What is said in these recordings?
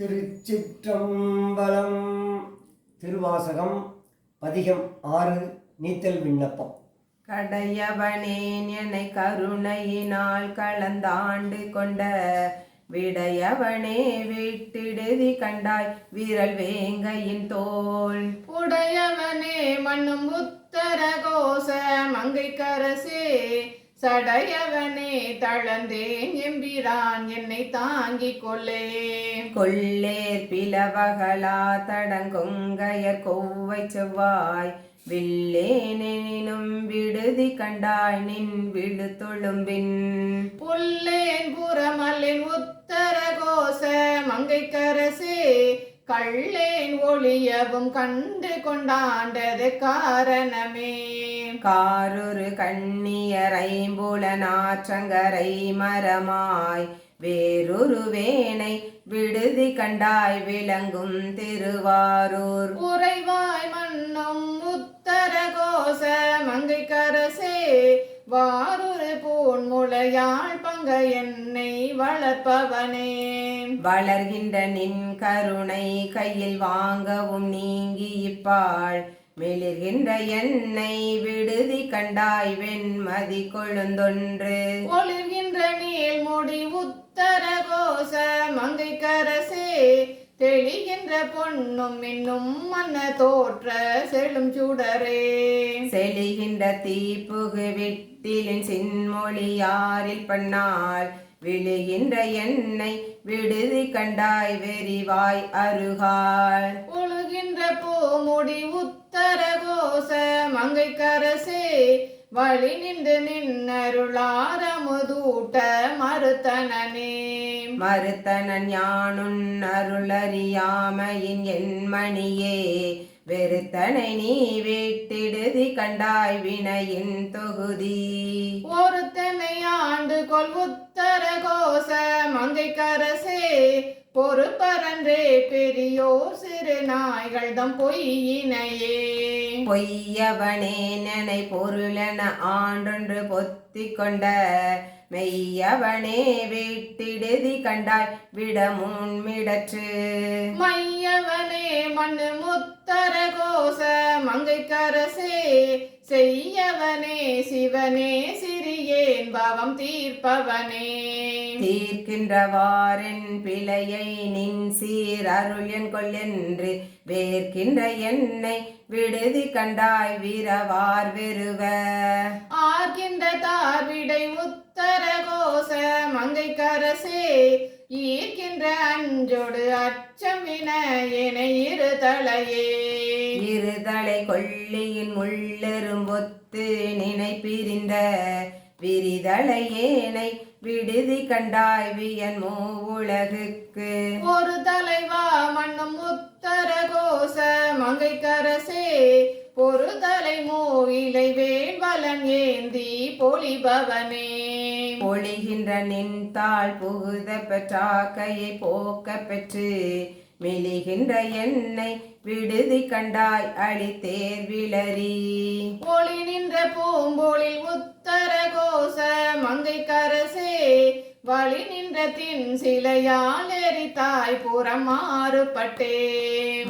திருச்சிற்றம்பலம். திருவாசகம் பதிகம் ஆறு நீத்தல் விண்ணப்பம். கடையவனேன் என்னை கருணையினால் கலந்தாண்டு கொண்ட விடையவனே விட்டிடுதி கண்டாய் விரல் வேங்கையின் தோல். உடையவனே மண்ணும் உத்தர கோச மங்கை கரசே சடையவனே தளர்ந்தேன் எம்பிரான் என்னை தாங்கிக் கொள்ளே. கொள்ளேர் பிளவகளா தடங்கொங்கையர் கொவ்வை செவ்வாய். வில்லேனெனினும் விடுதி கண்டாய் நின் விடு தொழும்பின் புல்லேன் புறமல்லேன் உத்தர கோச மங்கை கரசே கள்ளேன் ஒளியவும் கண்டு கொண்டாண்டது காரணமே. காரொரு கண்ணியர் ஐம்புல நாற்றங்கரை மரமாய் வேறொரு வேனை விடுதி கண்டாய் விளங்கும் திருவாரூர். உறைவாய் மன்னும் உத்தர கோச மங்கை கரசே வாரொரு பூன்முளையாள் பங்க என்னை வளர்ப்பவனே. வளர்கின்ற நின் கருணை கையில் வாங்கவும் நீங்கி இப்பாள். மெளிர்கின்ற என்னை விடுதி கண்டாய் வெண்மதி கொழுந்தொன்று. ஒளிர்கின்ற நீள் முடி உத்தர கோச மங்கை கரசே தெளிகின்ற பொன்னும் இன்னும் மன்ன தோற்ற செழும் சுடரே. செழிகின்ற தீப்புகு விட்டிலின் சின்மொழியாரில் பண்ணால் விழுகின்ற என்னை விடுதி கண்டாய் வெறிவாய் அருகாள். ஒழுகின்ற பூமுடி உத்தர கோச மங்கை கரசே வழி நின்று நின்னருளாரமுதூட்ட மறுத்தனனே. மறுத்தனன் யானுன் அருளறியாமையின் என் மணியே வெறுத்தனை நீ விட்டிடுதி கண்டாய் வினையின் தொகுதி. ஒருத்தனை ஆண்டு கொள் உத்தர கோச மங்கை கரசே பொறுப்பரன்றே பெரியோ சிறு நாய்கள் தம் பொய்யினையே. பொய்யவனே நனை பொருளென ஆண்டொன்று பொத்திக் கொண்ட மெய்யவனே விட்டிடுதி கண்டாய் விடமுன் மிடற்று. மையவனே மண்ணு முத்தர கோச மங்கை கரசே செய்யவனே சிவனே சிறியேன் பவம் தீர்ப்பவனே. தீர்க்கின்றவாறென் பிழையை நின் சீர் அருள் என் கொள்ளென்று வேர்க்கின்ற என்னை விடுதி கண்டாய் வீரவார் வெறுவ ஆர்கின்ற தார்விடை உத்தர கோச மங்கை கரசே ஈர்க்கின்ற அஞ்சொடு அச்சம் வின என இரு தலையே. இருதலை கொள்ளியின் முள்ளெரும்பொத்து நினை பிரிந்த விரிதலை ஏனை விடுதி கண்டாய் வியன் மூவுலகுக்கு ஒரு தலைவா மண்ணும் உத்தர கோச மங்கை கரசே. ஒரு தலை மூவிலை வேள்வலன் ஏந்தி பொலிபவனே பொழிகின்ற நின் தாள் புகுத பெற்றாக்கையை போக்க பெற்று மெலிகின்ற என்னை விடுதி கண்டாய் அழித்தேர் விளரி ஒளி நின்ற பூம்போலில் உத்தர கோச மங்கை கரசே. வழி நின்ற தின் சிலையால் எரித்தாய் புறம் மாறுபட்டே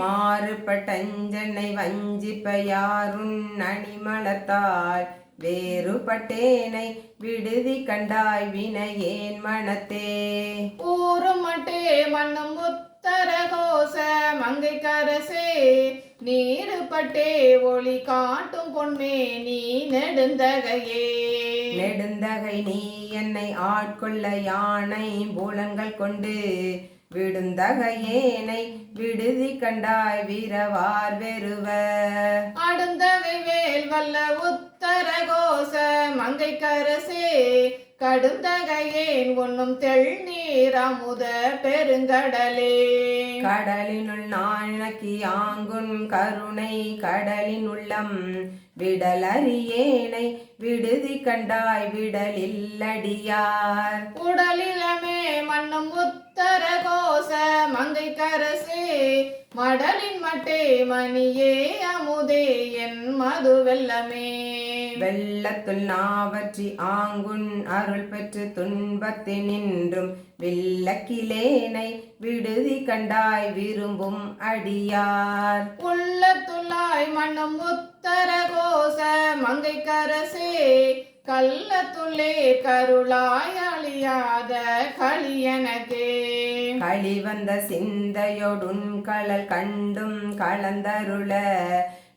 மாறுபட்டஞ்சனை வஞ்சிப்பயாருன் அணிமலத்தால் வேறுபட்டேனை விடுதி கண்டாய் வினையேன் மனத்தே ஊரும் மட்டே கோச மங்கை கரசே நீருப்பட்டே ஒளி காட்டும் பொன்மே நீ நெடுந்தகையே. நெடுந்தகை நீ என்னை ஆட்கொள்ள யானை புலன்கள் கொண்டு விடுந்தகையேனை விடுதி கண்டாய் வீரவார் வெறுவ அடுந்தகை வேல் வல்ல உத்தர கோச மங்கை கரசே கடுந்தகையேன் உண்ணும் தெள்நீர் அமுத பெருங்கடலே. கடலினுள் நாணக்கி ஆங்குன் கருணை கடலின் உள்ளம் விடலறியேனை விடுதி கண்டாய் விடலில்லடியார். உடலிலமே மண்ணும் உத்தர கோச மங்கை கரசே. மடலின் மட்டே மணியே அமுதே என் மது வெல்லமே வெள்ளத்துள் நாவற்றி ஆங்குன் அருள் பெற்று துன்பத்தில் நின்றும் வில்லக்கிலேனை விடுதி கண்டாய் விரும்பும் அடியார். உள்ளத்துள்ளாய் மண்ணும் உத்தர கோச மங்கைக்கரசே கள்ளத்துள்ளே கருளாய் அழியாத களியனகே களிவந்த சிந்தையொடுன் களல் கண்டும் கலந்தருள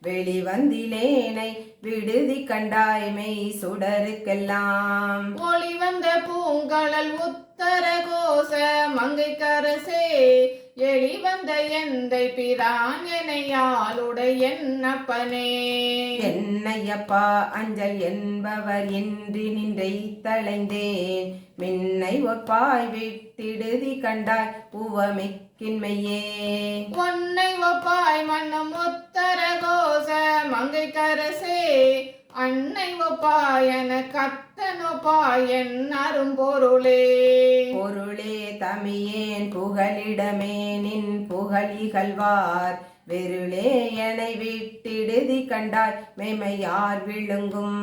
வெளிவந்திலேனை விடுதி கண்டாய்மை சுடருக்கெல்லாம். ஒளி வந்த பூங்கழல் உத்தர கோச மங்கைக்கரசே எளி வந்த எந்தை பிரான் எனையாளுடைய என்னப்பனே. என்னையப்பா அஞ்சல் என்பவர் இன்றி நின்றை தளைந்தேன் மின்னை ஒப்பாய் விட்டிடுதி கண்டாய் உவமிக்கின்மையே பொன்னை ஒப்பாய் மன்னம் உத்தர கோச மங்கைக்கரசே அன்னை ஒப்பாயன கத்தன் ஒப்பாயன் அரும்பொருளே பொருளே. தமியேன் புகலிடமே நின் புகழிகழ்வார் வெருளே எனை விட்டிடுதி கண்டாய் மெய்மையார் விழுங்கும்.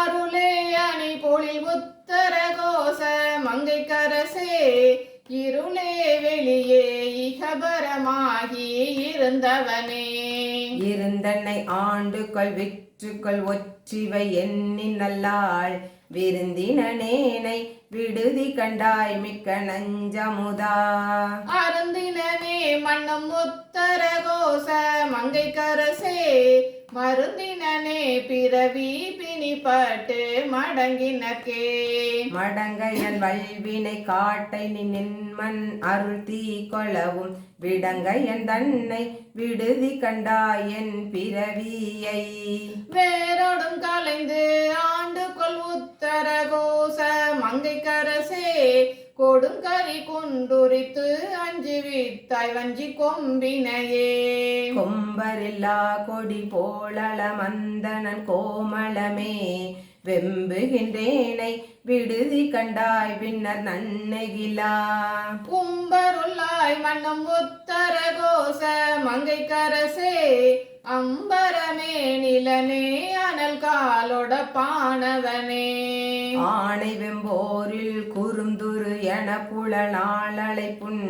அருளே அணி பொழில் உத்தர கோச மங்கைக்கரசே இருளே வெளியே இகபரமாகி இருந்தவனே. இருந்தன்னை ஆண்டுகள் விற்றுக்கள் ஒற்றிவை எண்ணி நல்லாள். விருந்தினேனை விடுதி கண்டாய் மிக்க நஞ்சமுதா. அருந்தினனே மன்னம் முத்தர கோச மங்கைக்கரசே. மருந்தினனே பிறவி பிணிப்பட்டு மடங்கினக்கே. மடங்கையன் வல்வினை காட்டை நின்மன் அருள் தீ கொளவும் விடங்கையன் தன்னை விடுதி கண்டாயன் பிறவியை. வேரோடும் கலைந்து ஆண்டு கொள் உத்தர கோச மங்கைக்கரசே. கொடுங்கரி குண்டுரித்து அஞ்சு வித்தாய் வஞ்சி கொம்பினையே. கொம்பரில்லா கொடி போளள மந்தனன் கோமளமே. வெம்புகின்றேனை விடுதி கண்டாய் பின்னர் நன்னகிலா. கும்பருள்ளாய் மன்னம் உத்தர கோச மங்கைக்கரசே அம்பரமே நிலனே அனல் காலோட பானவனே. ஆணை வெம்போரில் குறுந்துரு என புலனாளலை புண்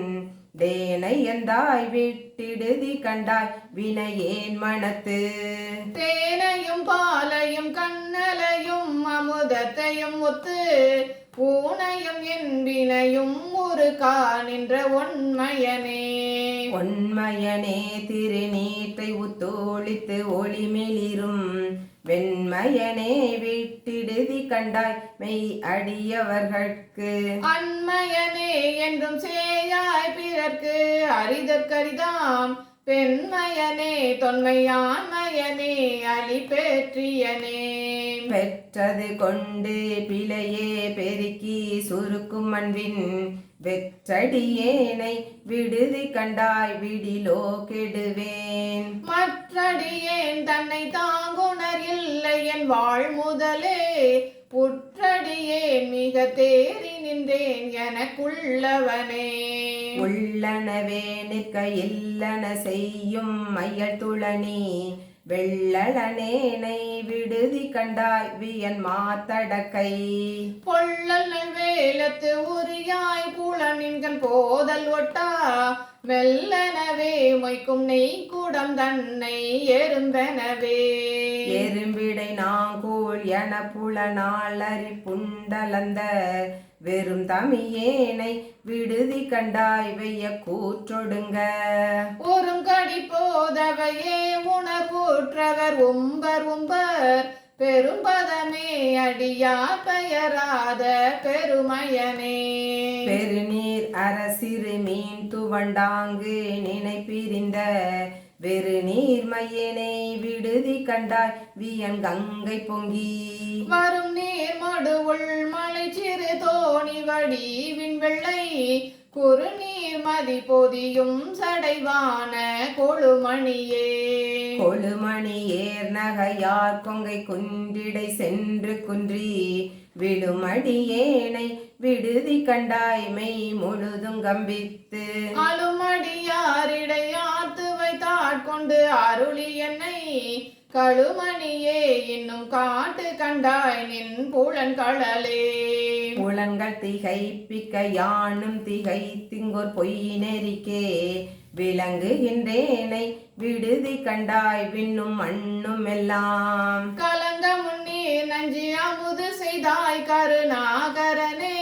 தேனை எந்தாய் விட்டிடுதி கண்டாய் வினையேன் மனத்து தேனையும் பாலையும் கண்ணலையும் அமுதத்தையும் ஒத்து பூனையும் என்பினையும் ஒரு காணின்ற ஒன்மையனே பொன்மயனே திருநீற்றை உத்தோளித்து ஒளிமிளிரும் வெண்மயனே விட்டிடுதி கண்டாய். மெய் அடியவர்கட்கு. அன்மயனே என்றும் சேயாய் பிறர்க்கு அரிதற்கரிதாம். பெண்மயனே தொன்மையான்மயனே அலி பெற்றியனே. பெற்றது கொண்டு பிழையே பெருக்கி சுருக்கும் அன்பின் வெற்றடியேனை விடுதி கண்டாய் விடிலோ கெடுவேன். மற்றடியேன் தன்னை தாங்குணர் இல்லை என் வாழ் முதலே. புற்றடியேன் மிக தேறி நின்றேன் எனக்குள்ளவனே. உள்ளனவே நிற்க இல்லன செய்யும் மையல் துளனி வெள்ளளனேனை விடுதி கண்டாய் வியன் மாத்தடக்கை. பொள்ளல் வேலத்து உரியாய் புலனின்கண் போதல் ஒட்டா வெள்ளனவே மொய்க்கும் நெய் குடம் தன்னை எறும்பெனவே. எறும்பிடை நாங்கூழ் என புலனாளறி புண்டலந்த வெறும் தமியேனை விடுதி கண்டாய் வெய்ய கூற்றொடுங்க. ஒருங்கடி போதவையே உணர்வுற்றவர் உம்பர் உம்பர். பெரும்பதமே அடியா பெயராத பெருமையனே. பெருநீர் அரசிறு மீன் துவண்டாங்கு நினைப்பிரிந்த வெறு நீர்மையனை விடுதி கண்டாய் வியன் கங்கை பொங்கி. வரும் நீர் மடுவுள் மலை சிறு தோணி வடி விண்வெள்ளை குறுநீர் மதி பொதியும் சடைவான கொழுமணியே. கொழுமணி ஏர் நகையார் கொங்கை குன்றிடை சென்று குன்றி விழுமடியேனை விடுதி கண்டாய்மை முழுதும் கம்பித்து. அலுமடியாரிடையாத்து வைத்தாட்கொண்டு அருளி என்னை. கழுமணியே இன்னும் காட்டு கண்டாய் நின் புலன்கழலே புலன்கள் திகைப்பிக்க யானும் திகை திங்கோர் பொய் நெறிக்கே. விளங்குகின்றேனை விடுதி கண்டாய் விண்ணும் மண்ணும் எல்லாம். கலங்க முன்னீர் நஞ்சி அமுது செய்தாய் கருணாகரனே.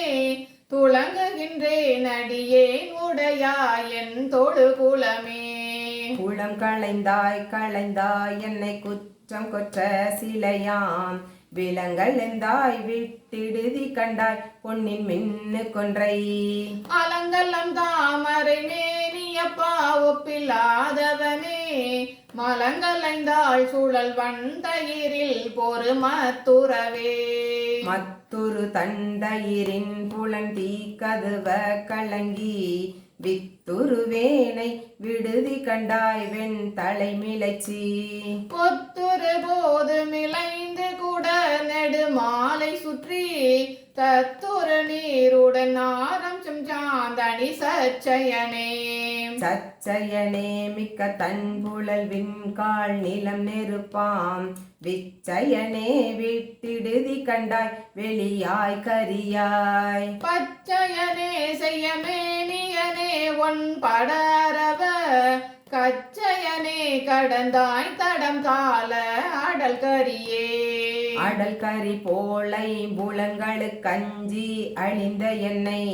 துளங்குகின்றேன் அடியேன் உடையாய் என் தொழு குலமே குளம் களைந்தாய் களைந்தாய் என்னை குற்றம் கொற்ற சிலையாம். விலங்கள் எந்தாய் விட்டிடுதி கண்டாய் பொன்னின் மின்னு கொன்றை. அலங்கல்லம் தாமரை மேனியப்பா ஒப்பில்லாதவனே. மலங்கலைந்தாள் சுழல் வந்தயிரில் பொறுமத்துறவே மத்துரு தண்டயிரின் புலன் தீ கதுவ கலங்கி வித்துருவேனை விடுதி கண்டாய் வெண் தலைமிளைச்சி பொத்துரு போது மிளைந்து கூட நெடுமாலை சுற்றி தத்துரு நீருடன் ஆரம் சாந்தனி சச்சயனே. சச்சயனே மிக்க தன்புழல் விண்கால் நிலம் நெருப்பாம். விச்சயனே விட்டிடுதி கண்டாய் வெளியாய் கரியாய். பச்சயனே செய்யமேனியனே ஒன் படரவ கச்சையனே கடந்தாய் தடம் கால அடல் கரியே. அடல் கரி போலை புலங்களு கஞ்சி அழிந்த என்னை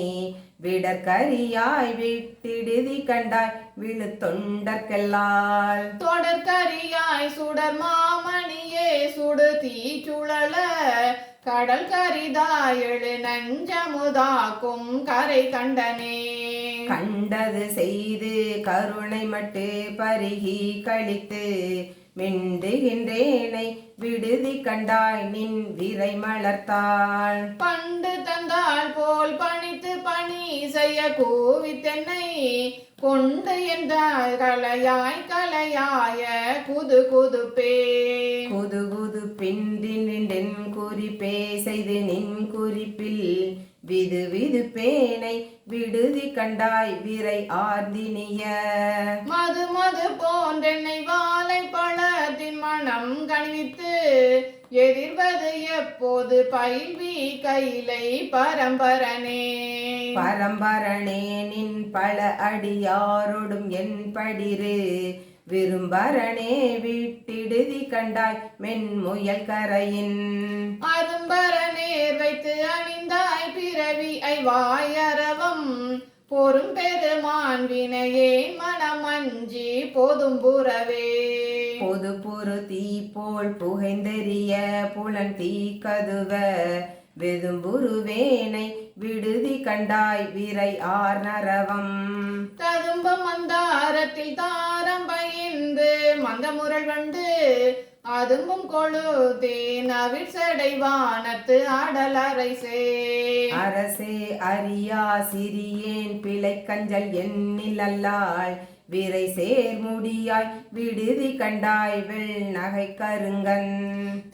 விடற்கரியாய் விட்டிடுதி கண்டாய் விழு தொண்டர்க்கெல்லால் தொடர்கரியாய் சுடர் மாமணியே சுடு தீ சுழல கடல் கரிதாயழு நஞ்சமுதாக்கும் கரை கண்டனே. கண்டது செய்து கருணை மட்டு பருகி கழித்து மிண்டுகின்றேனை விடுதி கண்டாய் நின் விரை மலர்த்தாள். பண்டு தந்தாள் போல் பணித்து பணி செய்ய கூவி தென்னை கொண்டு என்றால் கலையாய் கலையாய குது குதுப்பே. குது குது பின்றி நின்றென் குறிப்பே செய்து நின் குறிப்பில் விது விது பேனை விடுதி கண்டாய் விரை ஆர்தினிய. மது மது போன்றென்னை வாழை பழத்தின் மனம் கணிவித்து எதிர்வது எப்போது பயில்வி கைலை பரம்பரனே. பரம்பரணே நின் பல அடியாரோடும் என் படிரு விரும்பரணே விட்டிடுதி கண்டாய் மென்முயல் கரையின். அரும்பர நேர் வைத்து அணிந்தாய் பிறவி ஐவாயரவம் பொறும் பெருமான் வினையே மனமஞ்சி போதும் புறவே. பொது பொறு தீ போல் புகைந்தெறிய புலன் தீ கதுவ. வெதும்புருவேனை விடுதி கண்டாய் விரை ஆர் நரவம். ததும்ப மந்தாரத்தில் தாரம் பயின்று மந்தமுரல் வண்டு அதும்பும் கொழுதேன் அவிழ்சடை வானத்து ஆடலரைசே அரசே. அரியா சிறியேன் பிழை கஞ்சல் எண்ணில் அல்லாள். விரை சேர் முடியாய் விடுதி கண்டாய் வெள் நகை கருங்கன்.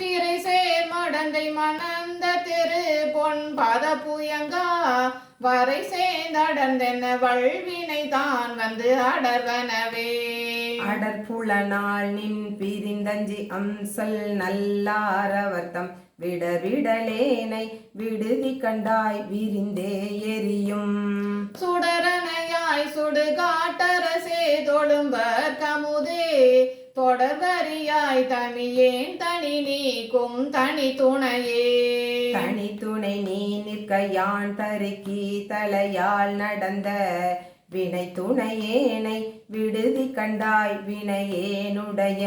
திரை சேர் மடந்தை மணந்த திரு பொன் பத புயங்கா வரை சேர்ந்தடந்தென்ன வல்வினை தான் வந்து அடர்வனவே. அடற்புலனாள் நின் பிரிந்தஞ்சி அம்சல் நல்லாரவர்த்தம் விடர் விடலேனை விடுதி கண்டாய் விரிந்தே எரியும். தொடர்வரியாய் தமியேன் தனி நீக்கும் தனி துணையே. தனி துணை நீ நிற்க யான் தருக்கி தலையால் நடந்த வினை துணையேனை விடுதி கண்டாய் வினையேனுடைய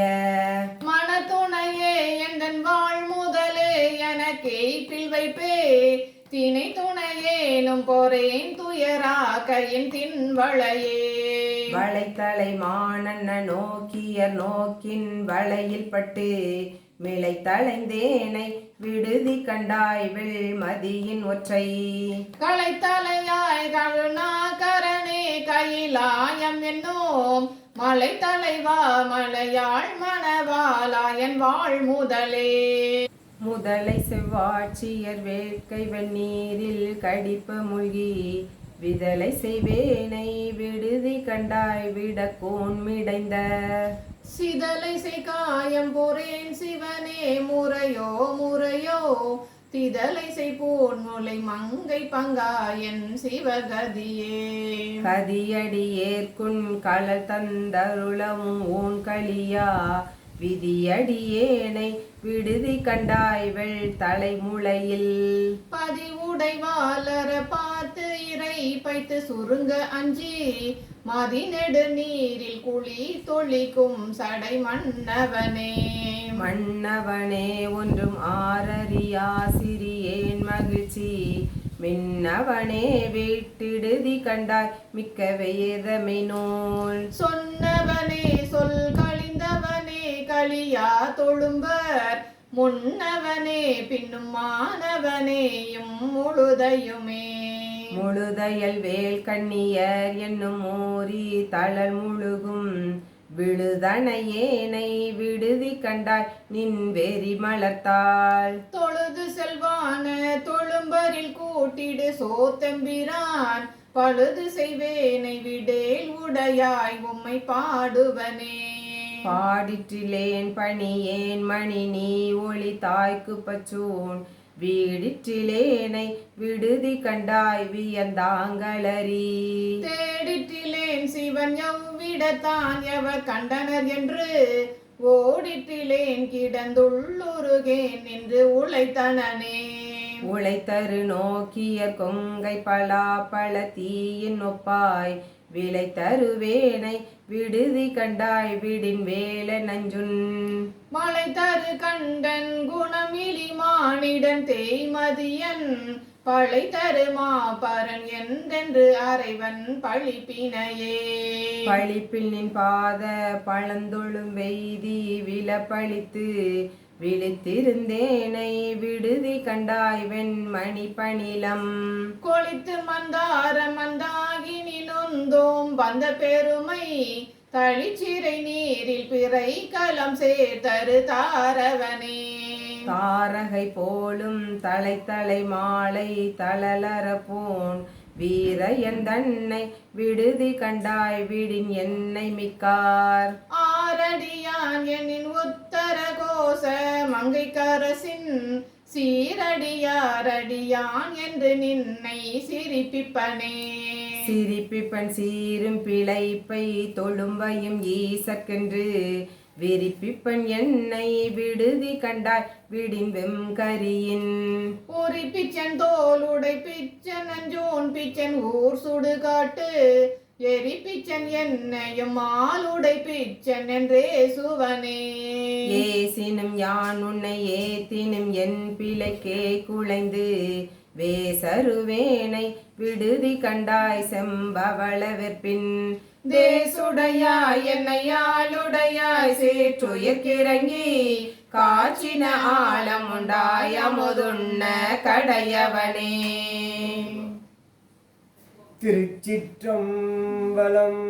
மனத்துணையே எந்தன் வாழ் முதலே எனக்கே பில் வைப்பே. தினை துணையேனும் பொறேன் துயராக்கையின் தின்வளையே வளைத்தலை மானன்ன நோக்கியர் நோக்கின் வளையில் பட்டு மிளை தளைந்தேனை விடுதி கண்டாய் வெள்மதியின் ஒற்றை. கலைத்தலையாய் கருணாகரனே கையிலாயம் என்னோம். மலை தலைவா மலையாள் மணவாலாயன் வாழ் முதலே. முதலை செவ்வாட்சியர் வேட்கை வெந்நீரில் கடிப்பு மூழ்கி விதலை செய்வேனை விடுதி கண்டாய் விடக்கோன் மிடைந்த. சிதலை காயம் பொறேன் சிவனே முறையோ முறையோ. திதலை பூன் முலை மங்கை பங்காயன் சிவகதியே. கதியடி ஏற்குன் களல் தந்தருளவும் ஊன் களியா விதியடியேனை விடுதி கண்டாய் வெள் தலைமுளையில். பதிவுடைவாளர பார்த்து இறை பைத்து சுருங்க அஞ்சி மதிநெடு நீரில் குழி தொளிக்கும் சடை மன்னவனே. மன்னவனே ஒன்றும் ஆரறியா சிறியேன் மகிழ்ச்சி. மின்னவனே வீட்டிடுதி கண்டாய் மிக்க வேதமை நூல் சொன்னவனே சொல் களியா தொழும்பர். முன்னவனே பின்னும் மாணவனேயும் முழுதையுமே. முழுதையல் வேல் கண்ணியர் என்னும் மோரி தளல் முழுகும். விழுதனையேனை விடுதி கண்டாய் நின் வெறி மலர்த்தாள். தொழுது செல்வான தொழும்பரில் கூட்டிடு சோத்தம்பிரான். பழுது செய்வேனை விடேல் உடையாய் உம்மை பாடுவனே. பாடிற்றிலேன் பணியேன் மணி நீ ஒளி தாய்க்கு பச்சூன். வீடிற்றிலேனை விடுதி கண்டாய் வியந்தாங்களரி தேடிற்றிலேன் சிவன் எவ்விடத்தான் எவர் கண்டனர் என்று ஓடிற்றிலேன் கிடந்துள்ளுருகேன் என்று உழைத்தனனே. உழைத்தரு நோக்கிய கொங்கை பலா பல தீயின் ஒப்பாய். விலை தருவேனை விடுதி கண்டாய் விடின் வேல நஞ்சுன். மலை தரு கண்டன் குணமிலி மானிடன் தேய்மதியன். பழை தரு மாபரன் என்றென்று அறைவன் பழிப்பினையே. பழிப்பில் நின் பாத பழந்தொழும் வெய்தி விலப்பழித்து விழித்திருந்தேனை விடுதி கண்டாய் வெண்மணி பணிலம். கொளித்து மந்தார மந்தாகினி நொந்தோம் வந்த பெருமை தளிச்சிறை நீரில் பிறை கலம் சேர்த்தரு தாரவனே. தாரகை போலும் தலை தலை மாலை தளலற போன் வீரையன் தன்னை விடுதி கண்டாய் விடின் என்னை மிக்கார். ஆரடியான் எனின் உத்தர கோச மங்கை கரசின் சீரடியாரடியான் என்று நின்னை சிரிப்பிப்பனே. சிரிப்பிப்பன் சீரும் பிழைப்பை தொழும்பையும் ஈசக்கென்று விரிப்பிப்பன் என்னை விடுதி கண்டாய் விடின் வெம்கரியின் ஒரு பிச்சன் தோலுடை பிச்சன் அஞ்சோன் பிச்சன் ஊர் சுடுகாட்டு எரி பிச்சன் என்னையும் ஆளுடை பிச்சன் என்றே சுவனே. ஏசினும் யான் உன்னை ஏத்தினும் என் பிழைக்கே குலைந்து வேசருவேனை விடுதி கண்டாய் செம்பவள வெற்பின் தேசுடையாய் என்னை ஆளுடையாய் சேற்றுயர்க்கிறங்கி காச்சின ஆழம் உண்டாய் அமுதுண்ண கடையவனே. திருச்சிற்றம்பலம்.